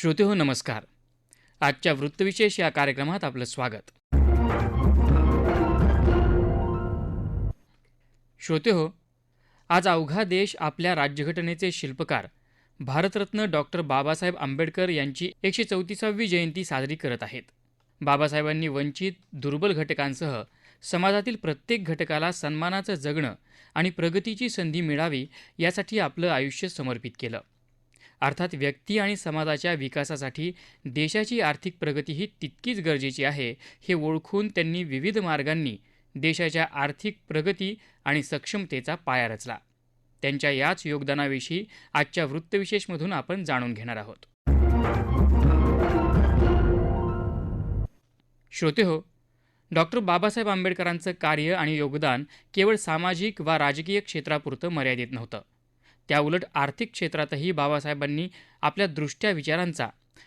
श्रोते हो नमस्कार. आजच्या वृत्तविशेष या कार्यक्रमात आपलं स्वागत. श्रोते हो आज अवघा देश आपल्या राज्यघटनेचे शिल्पकार भारतरत्न डॉक्टर बाबासाहेब आंबेडकर यांची एकशे चौतीसावी जयंती साजरी करत आहेत. बाबासाहेबांनी वंचित दुर्बल घटकांसह समाजातील प्रत्येक घटकाला सन्मानाचं जगणं आणि प्रगतीची संधी मिळावी यासाठी आपलं आयुष्य समर्पित केलं. अर्थात व्यक्ती आणि समाजाच्या विकासासाठी देशाची आर्थिक प्रगती ही तितकीच गरजेची आहे हे ओळखून त्यांनी विविध मार्गांनी देशाच्या आर्थिक प्रगती आणि सक्षमतेचा पाया रचला. त्यांच्या याच योगदानाविषयी आजच्या वृत्तविशेषमधून आपण जाणून घेणार आहोत. श्रोते हो डॉक्टर बाबासाहेब आंबेडकरांचं कार्य आणि योगदान केवळ सामाजिक वा राजकीय क्षेत्रापुरतं मर्यादित नव्हतं. त्याउलट आर्थिक क्षेत्रातही बाबासाहेबांनी आपल्या दृष्ट्या विचारांचा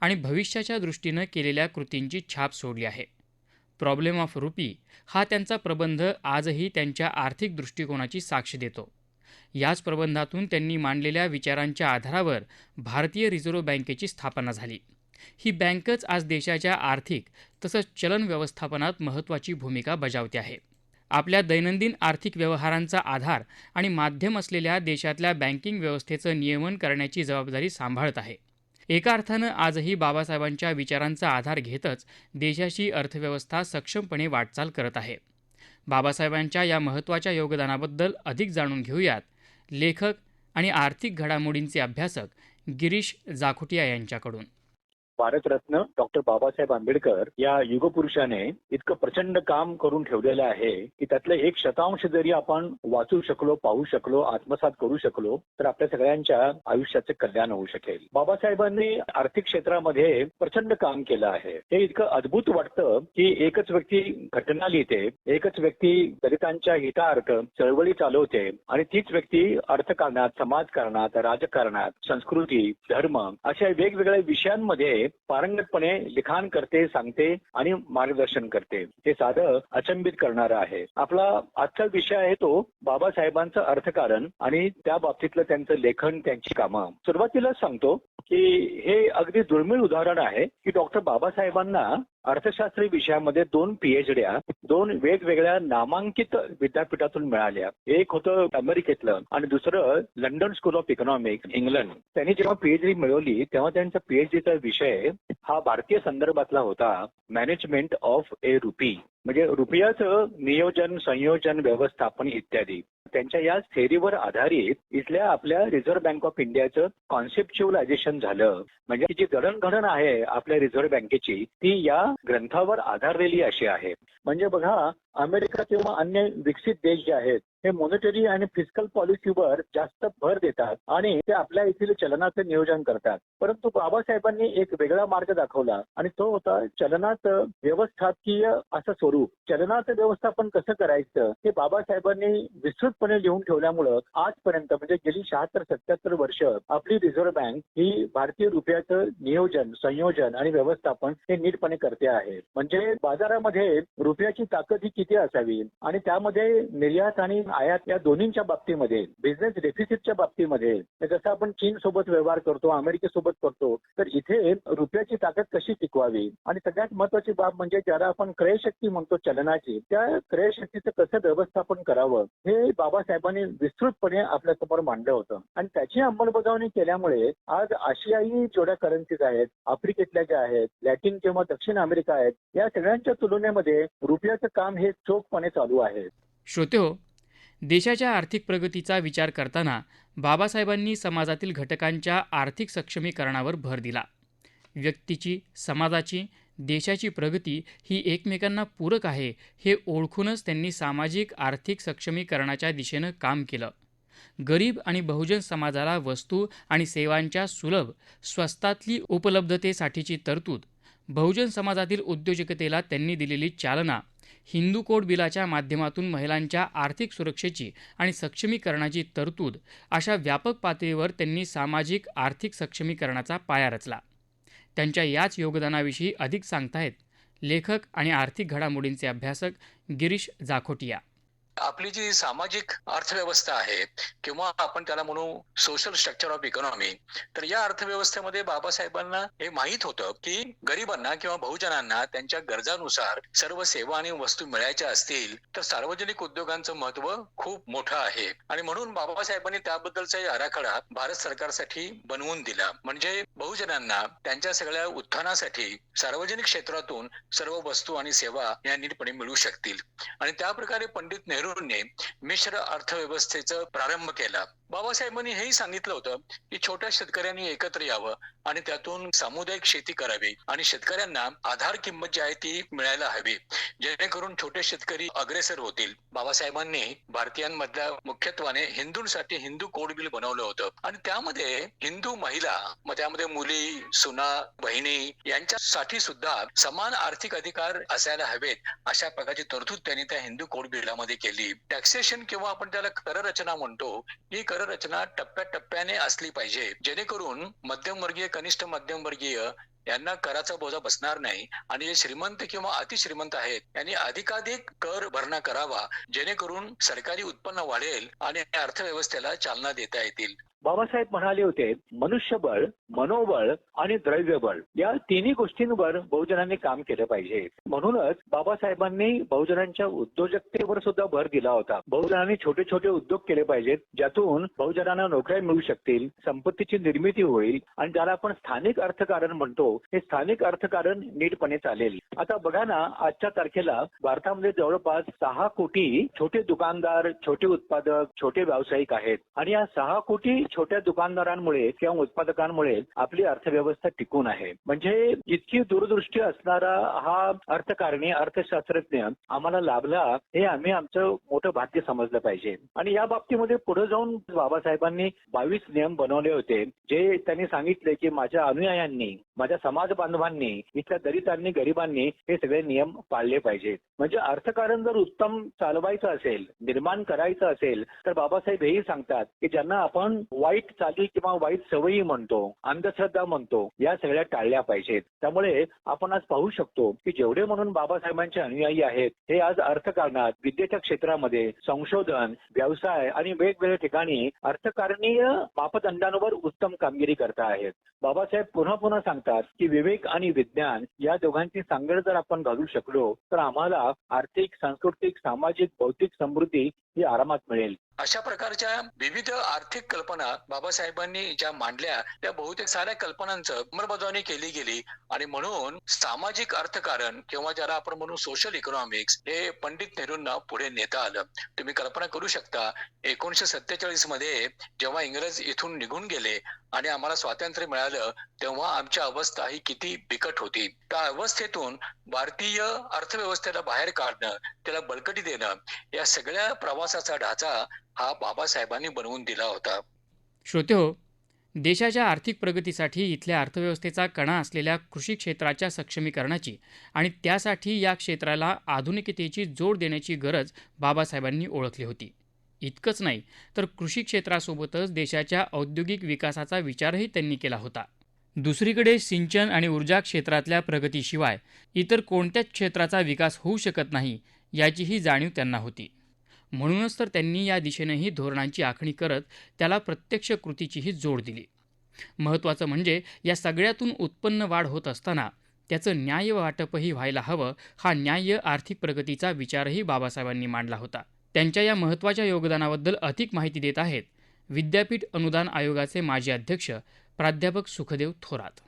आणि भविष्याच्या दृष्टीनं केलेल्या कृतींची छाप सोडली आहे. प्रॉब्लेम ऑफ रुपी हा त्यांचा प्रबंध आजही त्यांच्या आर्थिक दृष्टिकोनाची साक्ष देतो. याच प्रबंधातून त्यांनी मांडलेल्या विचारांच्या आधारावर भारतीय रिझर्व्ह बँकेची स्थापना झाली. ही बँकच आज देशाच्या आर्थिक तसंच चलन व्यवस्थापनात महत्त्वाची भूमिका बजावते आहे. आपल्या दैनंदिन आर्थिक व्यवहारांचा आधार आणि माध्यम असलेल्या देशातल्या बँकिंग व्यवस्थेचं नियमन करण्याची जबाबदारी सांभाळत आहे. एका अर्थानं आजही बाबासाहेबांच्या विचारांचा आधार घेतच देशाची अर्थव्यवस्था सक्षमपणे वाटचाल करत आहे. बाबासाहेबांच्या या महत्त्वाच्या योगदानाबद्दल अधिक जाणून घेऊयात लेखक आणि आर्थिक घडामोडींचे अभ्यासक गिरीश जाखुटिया यांच्याकडून. भारतरत्न डॉक्टर बाबासाहेब आंबेडकर या युगपुरुषाने इतकं प्रचंड काम करून ठेवलेलं आहे की त्यातलं एक शतांश जरी आपण वाचू शकलो पाहू शकलो आत्मसात करू शकलो तर आपल्या सगळ्यांच्या आयुष्याचे कल्याण होऊ शकेल. बाबासाहेबांनी आर्थिक क्षेत्रामध्ये प्रचंड काम केलं आहे. हे इतकं अद्भुत वाटतं की एकच व्यक्ती घटना लिहिते एकच व्यक्ती दलितांच्या हितार्थ चळवळी चालवते आणि तीच व्यक्ती अर्थकारणात समाजकारणात राजकारणात संस्कृती धर्म अशा वेगवेगळ्या विषयांमध्ये पारंगतपणे लिखाण करते सांगते आणि मार्गदर्शन करते. हे साधं अचंबित करणारं आहे. आपला आजचा विषय आहे तो बाबासाहेबांचं अर्थकारण आणि त्या बाबतीतलं त्यांचं लेखन त्यांची कामं. सुरुवातीलाच सांगतो की हे अगदी दुर्मिळ उदाहरण आहे की डॉक्टर बाबासाहेबांना अर्थशास्त्री विषयामध्ये दोन पीएचड्या दोन वेगवेगळ्या नामांकित विद्यापीठातून मिळाल्या. एक होतं अमेरिकेतलं आणि दुसरं London School of Economics England त्यांनी जेव्हा पीएचडी मिळवली तेव्हा त्यांचा पीएचडीचा विषय हा भारतीय संदर्भातला होता मॅनेजमेंट ऑफ ए रुपी म्हणजे रुपयाचं नियोजन संयोजन व्यवस्थापन इत्यादी. त्यांच्या या थेरीवर आधारित इथल्या आपल्या रिझर्व्ह बँक ऑफ इंडियाचं कॉन्सेप्च्युअलायझेशन झालं. म्हणजे जी जडणघडण आहे आपल्या रिझर्व्ह बँकेची ती या ग्रंथावर आधारलेली अशी आहे. म्हणजे बघा अमेरिका किंवा अन्य विकसित देश जे आहेत हे मॉनिटरी आणि फिजिकल पॉलिसीवर जास्त भर देतात आणि ते आपल्या येथील चलनाचं नियोजन करतात. परंतु बाबासाहेबांनी एक वेगळा मार्ग दाखवला आणि तो होता चलनाचं व्यवस्थापकीय असं स्वरूप. चलनाचं व्यवस्थापन कसं करायचं हे बाबासाहेबांनी विस्तृतपणे लिहून ठेवल्यामुळं आजपर्यंत म्हणजे गेली शहात्तर सत्याहत्तर वर्ष आपली रिझर्व्ह बँक ही भारतीय रुपयाचं नियोजन संयोजन आणि व्यवस्थापन हे नीटपणे करते आहे. म्हणजे बाजारामध्ये रुपयाची ताकद ही किती असावी आणि त्यामध्ये निर्यात आणि आयात या दोन्हीच्या बाबतीमध्ये बिझनेस डेफिसिटच्या बाबतीमध्ये जसं आपण चीन सोबत व्यवहार करतो अमेरिकेसोबत करतो तर इथे रुपयाची ताकद कशी टिकवावी? आणि सगळ्यात महत्वाची बाब म्हणजे ज्याला आपण क्रयशक्ती म्हणतो चलनाची त्या क्रयशक्तीचं कसं व्यवस्थापन करावं हे बाबासाहेबांनी विस्तृतपणे आपल्यासमोर मांडलं होतं. आणि त्याची अंमलबजावणी केल्यामुळे आज आशियाई जेवढ्या करन्सीज आहेत आफ्रिकेतल्या ज्या आहेत लॅटिन किंवा दक्षिण अमेरिका आहेत या सगळ्यांच्या तुलनेमध्ये रुपयाचं काम हे चोखपणे चालू आहे. श्रोते हो देशाच्या आर्थिक प्रगतीचा विचार करताना बाबासाहेबांनी समाजातील घटकांच्या आर्थिक सक्षमीकरणावर भर दिला. व्यक्तीची समाजाची देशाची प्रगती ही एकमेकांना पूरक आहे हे ओळखूनच त्यांनी सामाजिक आर्थिक सक्षमीकरणाच्या दिशेनं काम केलं. गरीब आणि बहुजन समाजाला वस्तू आणि सेवांच्या सुलभ स्वस्तातली उपलब्धतेसाठीची तरतूद बहुजन समाजातील उद्योजकतेला त्यांनी दिलेली चालना हिंदू कोड बिलाच्या माध्यमातून महिलांच्या आर्थिक सुरक्षेची आणि सक्षमीकरणाची तरतूद अशा व्यापक पातळीवर त्यांनी सामाजिक आर्थिक सक्षमीकरणाचा पाया रचला. त्यांच्या याच योगदानाविषयी अधिक सांगतायत लेखक आणि आर्थिक घडामोडींचे अभ्यासक गिरीश जाखोटिया. आपली जी सामाजिक अर्थव्यवस्था आहे किंवा आपण त्याला म्हणू सोशल स्ट्रक्चर ऑफ इकॉनॉमी तर या अर्थव्यवस्थेमध्ये बाबासाहेबांना हे माहीत होतं की गरिबांना किंवा बहुजनांना त्यांच्या गरजानुसार सर्व सेवा आणि वस्तू मिळायच्या असतील तर सार्वजनिक उद्योगांचं महत्त्व खूप मोठं आहे. आणि म्हणून बाबासाहेबांनी त्याबद्दलचा आराखडा भारत सरकारसाठी बनवून दिला. म्हणजे बहुजनांना त्यांच्या सगळ्या उत्थानासाठी सार्वजनिक क्षेत्रातून सर्व वस्तू आणि सेवा या नीटपणे मिळू शकतील. आणि त्या प्रकारे पंडित नेहरू नेहरूंनी मिश्र अर्थव्यवस्थेचा प्रारंभ केला. बाबासाहेबांनी हेही सांगितलं होतं की छोट्या शेतकऱ्यांनी एकत्र यावं आणि त्यातून सामुदायिक शेती करावी आणि शेतकऱ्यांना आधार किंमत जी आहे ती मिळायला हवी. जेणेकरून छोटे शेतकरी अग्रेसर होतील. बाबासाहेबांनी भारतीयांमधल्या मुख्यत्वाने हिंदूंसाठी हिंदू कोड बिल बनवलं होतं. आणि त्यामध्ये हिंदू महिला मग त्यामध्ये मुली सुना बहिणी यांच्यासाठी सुद्धा समान आर्थिक अधिकार असायला हवेत अशा प्रकारची तरतूद त्यांनी त्या हिंदू कोड बिलामध्ये केली. टॅक्सेशन किंवा आपण त्याला कर रचना म्हणतो ही कररचना टप्प्याटप्प्याने असली पाहिजे. जेणेकरून मध्यमवर्गीय कनिष्ठ मध्यमवर्गीय यांना कराचा बोजा बसणार नाही. आणि जे श्रीमंत किंवा अतिश्रीमंत आहेत यांनी अधिकाधिक कर भरणा करावा जेणेकरून सरकारी उत्पन्न वाढेल आणि अर्थव्यवस्थेला चालना देता येतील. बाबासाहेब म्हणाले होते मनुष्यबळ मनोबळ आणि द्रव्यबळ या तिन्ही गोष्टींवर बहुजनांनी काम केलं पाहिजे. म्हणूनच बाबासाहेबांनी बहुजनांच्या उद्योजकतेवर सुद्धा भर दिला होता. बहुजनांनी छोटे छोटे उद्योग केले पाहिजेत ज्यातून बहुजनांना नोकऱ्या मिळू शकतील संपत्तीची निर्मिती होईल आणि ज्याला आपण स्थानिक अर्थकारण म्हणतो हे स्थानिक अर्थकारण नीटपणे चालेल. आता बघा ना आजच्या तारखेला भारतामध्ये जवळपास सहा कोटी छोटे दुकानदार छोटे उत्पादक छोटे व्यावसायिक आहेत. आणि या सहा कोटी छोट्या दुकानदारांमुळे किंवा उत्पादकांमुळे आपली अर्थव्यवस्था टिकून आहे. म्हणजे इतकी दूरदृष्टी असणारा हा अर्थकारणी अर्थशास्त्रज्ञ आम्हाला लाभला हे आम्ही आमचं मोठं भाग्य समजलं पाहिजे. आणि या बाबतीमध्ये पुढे जाऊन बाबासाहेबांनी बावीस नियम बनवले होते. जे त्यांनी सांगितले की माझ्या अनुयायांनी माझ्या समाज बांधवांनी इथल्या दलितांनी गरिबांनी हे सगळे नियम पाळले पाहिजेत. म्हणजे अर्थकारण जर उत्तम चालवायचं असेल निर्माण करायचं असेल तर बाबासाहेब हेही सांगतात की ज्यांना आपण वाईट चाली किंवा वाईट सवयी म्हणतो अंधश्रद्धा म्हणतो या सगळ्या टाळल्या पाहिजेत. त्यामुळे आपण आज पाहू शकतो की जेवढे म्हणून बाबासाहेबांचे अनुयायी आहेत हे आज अर्थकारणात विद्येच्या क्षेत्रामध्ये संशोधन व्यवसाय आणि वेगवेगळ्या ठिकाणी अर्थकारणीय मापदंडांवर उत्तम कामगिरी करत आहेत. बाबासाहेब पुन्हा पुन्हा सांगतात की विवेक आणि विज्ञान या दोघांची सांगड जर आपण घालू शकलो तर आम्हाला आर्थिक सांस्कृतिक सामाजिक बौद्धिक समृद्धी ही आरामात मिळेल. अशा प्रकारच्या विविध आर्थिक कल्पना बाबासाहेबांनी ज्या मांडल्या त्या बहुतेक साऱ्या कल्पनांचं अंमलबजावणी केली गेली. आणि म्हणून सामाजिक अर्थकारण किंवा ज्याला आपण म्हणू सोशल इकॉनॉमिक्स हे पंडित नेहरूंना पुढे नेता आलं. तुम्ही कल्पना करू शकता एकोणीशे सत्तेचाळीसमध्ये जेव्हा इंग्रज इथून निघून गेले आणि आम्हाला स्वातंत्र्य मिळालं तेव्हा आमची अवस्था ही किती बिकट होती. त्या अवस्थेतून भारतीय अर्थव्यवस्थेला बाहेर काढणं त्याला बळकटी देणं या सगळ्या प्रवासाचा ढाचा हा बाबासाहेबांनी बनवून दिला होता. श्रोते हो देशाच्या आर्थिक प्रगतीसाठी इथल्या अर्थव्यवस्थेचा कणा असलेल्या कृषी क्षेत्राच्या सक्षमीकरणाची आणि त्यासाठी या क्षेत्राला आधुनिकतेची जोड देण्याची गरज बाबासाहेबांनी ओळखली होती. इतकंच नाही तर कृषी क्षेत्रासोबतच देशाच्या औद्योगिक विकासाचा विचारही त्यांनी केला होता. दुसरीकडे सिंचन आणि ऊर्जा क्षेत्रातल्या प्रगतीशिवाय इतर कोणत्याच क्षेत्राचा विकास होऊ शकत नाही याचीही जाणीव त्यांना होती. म्हणूनच तर त्यांनी या दिशेनेही धोरणांची आखणी करत त्याला प्रत्यक्ष कृतीचीही जोड दिली. महत्त्वाचं म्हणजे या सगळ्यातून उत्पन्न वाढ होत असताना त्याचं न्याय वाटपही व्हायला हवं हा न्याय्य आर्थिक प्रगतीचा विचारही बाबासाहेबांनी मांडला होता. त्यांच्या या महत्त्वाच्या योगदानाबद्दल अधिक माहिती देत आहेत विद्यापीठ अनुदान आयोगाचे माजी अध्यक्ष प्राध्यापक सुखदेव थोरात.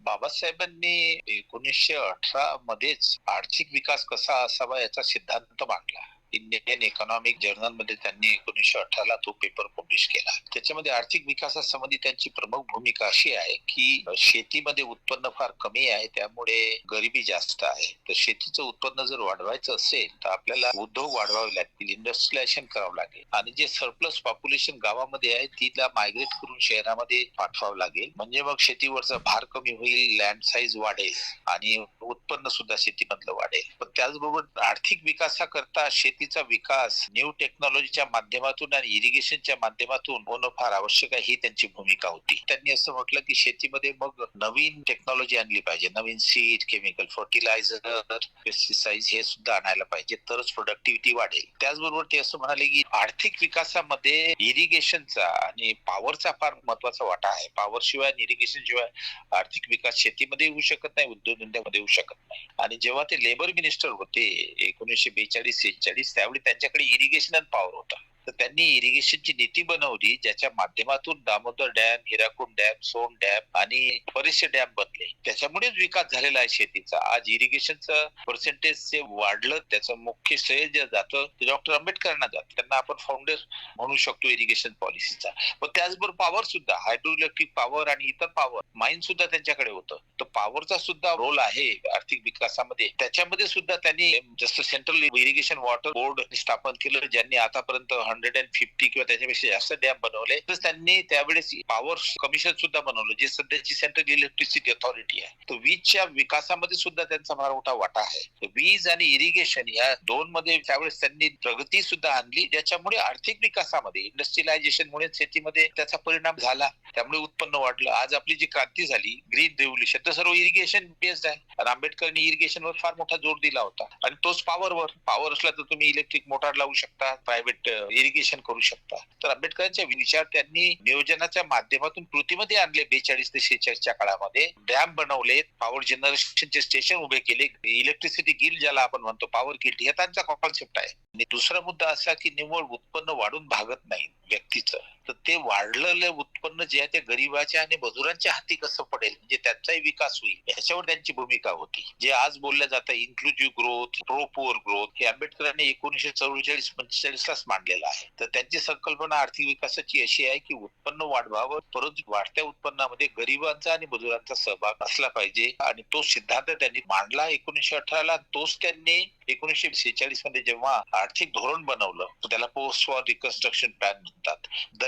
बाबासाहेबांनी एकोणीसशे अठरा मध्येच आर्थिक विकास कसा असावा याचा सिद्धांत मांडला. इंडियन इकॉनॉमिक जर्नलमध्ये त्यांनी एकोणीसशे अठराला तो पेपर पब्लिश केला. त्याच्यामध्ये आर्थिक विकासासंबंधी त्यांची प्रमुख भूमिका अशी आहे की शेतीमध्ये उत्पन्न फार कमी आहे त्यामुळे गरिबी जास्त आहे. तर शेतीचं उत्पन्न जर वाढवायचं असेल तर आपल्याला उद्योग वाढवावे लागतील इंडस्ट्रियलायझेशन करावं लागेल. आणि जे सरप्लस पॉप्युलेशन गावामध्ये आहे तिला मायग्रेट करून शहरामध्ये पाठवावं लागेल. म्हणजे मग शेतीवरचा भार कमी होईल लँड साईज वाढेल आणि उत्पन्न सुद्धा शेतीमधलं वाढेल. पण त्याचबरोबर आर्थिक विकासाकरता शेती शेतीचा विकास न्यू टेक्नॉलॉजीच्या माध्यमातून आणि इरिगेशनच्या माध्यमातून होणं फार आवश्यक आहे ही त्यांची भूमिका होती. त्यांनी असं म्हटलं की शेतीमध्ये मग नवीन टेक्नॉलॉजी आणली पाहिजे. नवीन सीड केमिकल फर्टिलायझर पेस्टिसाइड हे सुद्धा आणायला पाहिजे तरच प्रोडक्टिव्हिटी वाढेल. त्याचबरोबर ते असं म्हणाले की आर्थिक विकासामध्ये इरिगेशनचा आणि पॉवरचा फार महत्त्वाचा वाटा आहे. पॉवर शिवाय आणि इरिगेशन शिवाय आर्थिक विकास शेतीमध्ये होऊ शकत नाही उद्योगधंद्यामध्ये होऊ शकत नाही. आणि जेव्हा ते लेबर मिनिस्टर होते एकोणीसशे बेचाळीस सेहेचाळीस त्यावेळी त्यांच्याकडे इरिगेशन पॉवर होता. तर त्यांनी इरिगेशनची नीती बनवली ज्याच्या माध्यमातून Damodar dam Hirakud dam Son dam आणि बरेचसे डॅम बनले. त्याच्यामुळेच विकास झालेला आहे शेतीचा. आज इरिगेशनचं पर्सेंटेज जे वाढलं त्याचं मुख्य श्रेय जे जातं ते डॉक्टर आंबेडकरांना जातं. त्यांना आपण फाउंडर म्हणू शकतो इरिगेशन पॉलिसीचा पण त्याचबरोबर पॉवर सुद्धा हायड्रो इलेक्ट्रिक पॉवर आणि इतर पॉवर माइन सुद्धा त्यांच्याकडे होतं. तर पॉवरचा सुद्धा रोल आहे आर्थिक विकासामध्ये. त्याच्यामध्ये सुद्धा त्यांनी जसं सेंट्रल इरिगेशन वॉटर बोर्ड स्थापन केलं ज्यांनी आतापर्यंत हंड्रेड अँड फिफ्टी किंवा त्याच्यापेक्षा जास्त डॅम बनवले. तर त्यांनी त्यावेळेस पॉवर कमिशन सुद्धा बनवलं जे सध्याची सेंट्रल इलेक्ट्रिसिटी अथॉरिटी आहे. तर वीजच्या विकासामध्ये सुद्धा त्यांचा फार मोठा वाटा आहे. वीज आणि इरिगेशन या दोन मध्ये त्यावेळेस त्यांनी प्रगती सुद्धा आणली ज्याच्यामुळे आर्थिक विकासामध्ये इंडस्ट्रियलायझेशन मुळे शेतीमध्ये त्याचा परिणाम झाला त्यामुळे उत्पन्न वाढलं. आज आपली जी क्रांती झाली ग्रीन रेव्होल्युशन तर सर्व इरिगेशन बेस्ड आहे. आणि आंबेडकरांनी इरिगेशनवर फार मोठा जोर दिला होता. आणि तोच पॉवरवर पॉवर असला तर तुम्ही इलेक्ट्रिक मोटार लावू शकता प्रायव्हेट इरिगेशन करू शकता. तर आंबेडकरांच्या विचार त्यांनी नियोजनाच्या माध्यमातून कृतीमध्ये आणले बेचाळीस ते शेहेचाळीसच्या काळामध्ये. डॅम बनवले पॉवर जनरेशनचे स्टेशन उभे केले इलेक्ट्रिसिटी गिल ज्याला आपण म्हणतो पॉवर गिल्ड हे त्यांचा कॉन्सेप्ट आहे. आणि दुसरा मुद्दा असा की निव्वळ उत्पन्न वाढून भागत नाही व्यक्तीचं. तर ते वाढलेलं उत्पन्न जे आहे ते गरीबाच्या आणि मजुरांच्या हाती कसं पडेल? म्हणजे त्यांचाही विकास होईल. याच्यावर त्यांची भूमिका होती. जे आज बोलल्या जातं inclusive growth pro poor growth हे आंबेडकरांनी एकोणीशे चौवेचाळीस पंचेचाळीसलाच मांडलेलं आहे. तर त्यांची संकल्पना आर्थिक विकासाची अशी आहे की उत्पन्न वाढवावं परंतु वाढत्या उत्पन्नामध्ये गरिबांचा आणि मजुरांचा सहभाग असला पाहिजे. आणि तो सिद्धांत त्यांनी मांडला एकोणीशे अठराला. तोच त्यांनी एकोणीशे सेहेचाळीसमध्ये जेव्हा आर्थिक धोरण बनवलं त्याला पोस्ट फॉर रिकन्स्ट्रक्शन प्लॅन म्हणतात.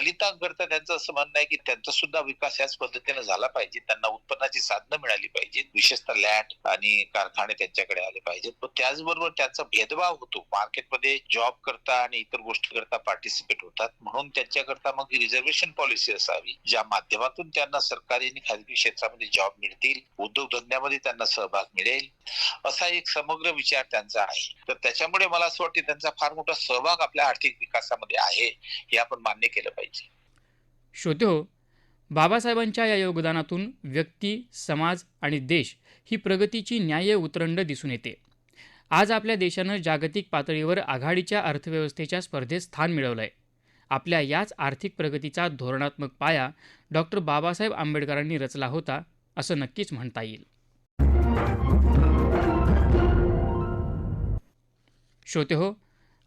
दलितांकरता त्यांचं असं म्हणणं आहे की त्यांचा सुद्धा विकास याच पद्धतीने झाला पाहिजे. त्यांना उत्पन्नाची साधनं मिळाली पाहिजे विशेषतः लँड आणि कारखाने त्यांच्याकडे आले पाहिजेत. पण त्याचबरोबर त्यांचा भेदभाव होतो. मार्केटमध्ये जॉब करता आणि इतर गोष्टी करता पार्टिसिपेट होतात. म्हणून त्यांच्याकरता मग रिझर्वेशन पॉलिसी असावी ज्या माध्यमातून त्यांना सरकारी आणि खाजगी क्षेत्रामध्ये जॉब मिळतील उद्योगधंद्यामध्ये त्यांना सहभाग मिळेल. असा एक समग्र विचार त्यांचा आहे. तर त्याच्यामुळे मला असं वाटतं त्यांचा फार मोठा सहभाग आपल्या आर्थिक विकासामध्ये आहे हे आपण मान्य केलं पाहिजे. श्रोते हो बाबासाहेबांच्या या योगदानातून व्यक्ती समाज आणि देश ही प्रगतीची न्याय्य उतरंड दिसून येते. आज आपल्या देशानं जागतिक पातळीवर आघाडीच्या अर्थव्यवस्थेच्या स्पर्धेत स्थान मिळवलं आहे आपल्या याच आर्थिक प्रगतीचा धोरणात्मक पाया डॉक्टर बाबासाहेब आंबेडकरांनी रचला होता असं नक्कीच म्हणता येईल. श्रोते हो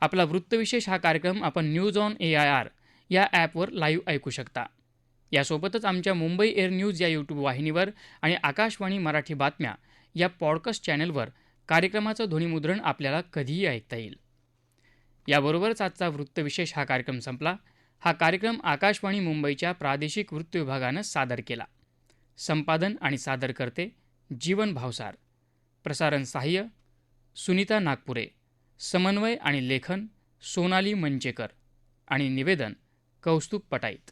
आपला वृत्तविशेष हा कार्यक्रम आपण news on A I R या ॲपवर लाईव्ह ऐकू शकता. यासोबतच आमच्या मुंबई एअर न्यूज या यूट्यूब वाहिनीवर आणि आकाशवाणी मराठी बातम्या या पॉडकास्ट चॅनलवर कार्यक्रमाचं ध्वनिमुद्रण आपल्याला कधीही ऐकता येईल. याबरोबरच आजचा वृत्तविशेष हा कार्यक्रम संपला. हा कार्यक्रम आकाशवाणी मुंबईच्या प्रादेशिक वृत्त विभागानं सादर केला. संपादन आणि सादर करते जीवन भावसार. प्रसारण सहाय्य सुनीता नागपुरे. समन्वय आणि लेखन सोनाली मंचेकर. आणि निवेदन कौस्तुभ पटाईत.